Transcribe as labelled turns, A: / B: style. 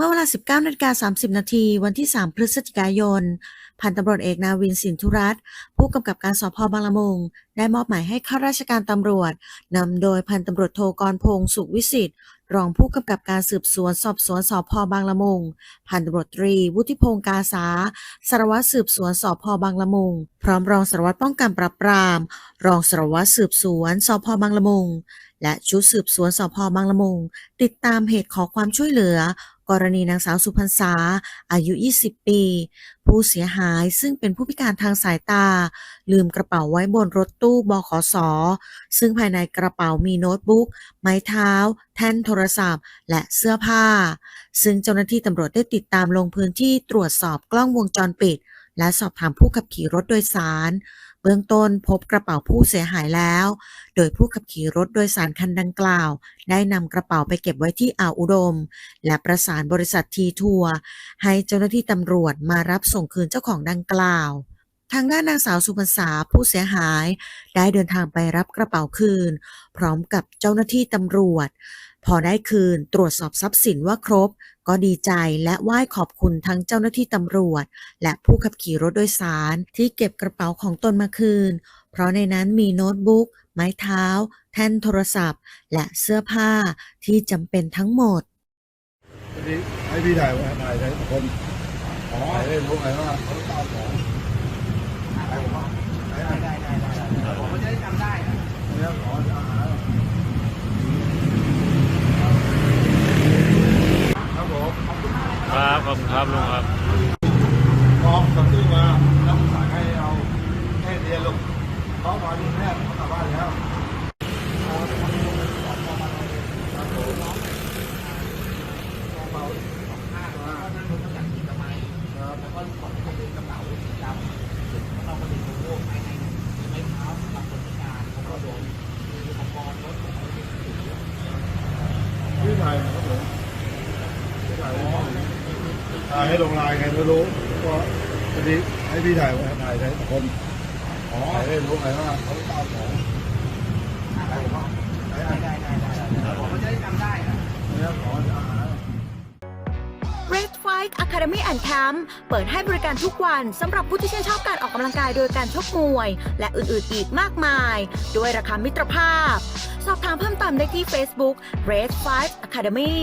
A: 19นาฬิกา30 นาที วันที่ 3 พฤศจิกายน พันตำรวจเอกนาวินสินธุรัตน์ผู้กำกับการสพบางละมุง ได้มอบหมายให้ข้าราชการตำรวจ นำโดยพันตำรวจโทกรพงศ์สุขวิสิทธิ์ รองผู้กำกับการสืบสวนสอบสวนสพบางละมุง พันตำรวจตรี วุฒิพงศ์กาสาสารวัตรสืบสวนสพบางละมุง พร้อมรองสารวัตรป้องกันปราบปราม รองสารวัตรสืบสวนสพบางละมุง และชุดสืบสวนสพบางละมุง ติดตามเหตุขอความช่วยเหลือ กรณีนางสาวสุพรรษา อายุ 20 ปี ผู้เสียหายซึ่งเป็นผู้พิการทางสายตา ลืมกระเป๋าไว้บนรถตู้บขส ซึ่งภายในกระเป๋ามีโน้ตบุ๊ก ไม้เท้า แท่นโทรศัพท์ และเสื้อผ้า ซึ่งเจ้าหน้าที่ตำรวจได้ติดตามลงพื้นที่ตรวจสอบกล้องวงจรปิด และสอบถามผู้ขับขี่รถโดยสาร เบื้องต้นพบกระเป๋าผู้เสียหายแล้ว โดยผู้ขับขี่รถโดยสารคันดังกล่าว ได้นำกระเป๋าไปเก็บไว้ที่อ่าวอุดม และประสานบริษัททีทัวร์ให้เจ้าหน้าที่ตำรวจมารับส่งคืนเจ้าของดังกล่าวทางด้านนางสาวสุพรรษาผู้เสียหาย ได้เดินทางไปรับกระเป๋าคืน พร้อมกับเจ้าหน้าที่ตำรวจ พอได้คืนตรวจสอบทรัพย์สินว่าครบ ก็ดีใจและไหว้ขอบคุณทั้งเจ้าหน้าที่ตำรวจ และผู้ขับขี่รถโดยสารที่เก็บกระเป๋าของตนมาคืน เพราะในนั้นมีโน้ตบุ๊ก ไม้เท้า แท่นโทรศัพท์ และเสื้อผ้าที่จำเป็นทั้งหมด
B: ให้พี่ถ่ายไว้ถ่ายใช้คนอ๋อถ่ายได้รู้ไงว่าเขาต้องเอาของถ่ายของถ่ายได้ได้ได้ผมก็จะได้จำได้เนี่ยขออาหารครับผม
C: ครับขอบคุณครับลุงครับ
B: พร้อมกับซื้อมาแล้วผมสั่งให้เอาแค่เดียวลูกเขามาที่แม่เขากลับบ้านแล้วพี่ถ่ายครับผมพี่ถ่ายให้ ถ่ายให้ลงลายไงไม่รู้ก็วันนี้ให้พี่ถ่ายถ่ายใช้คนถ่ายได้รู้ไงว่าเขาต้องเอาของถ่ายของถ่ายได้ได้ได้ผมก็จะได้จำได้เนี่ยขออาหาร
D: Red Fight Academy and Camp เปิดให้บริการทุกวันสำหรับผู้ที่ชื่นชอบการออกกำลังกายโดยการชกมวย และอื่นๆอีกมากมาย ด้วยราคามิตรภาพ สอบถามเพิ่มเติมได้ที่ Facebook Red Fight Academy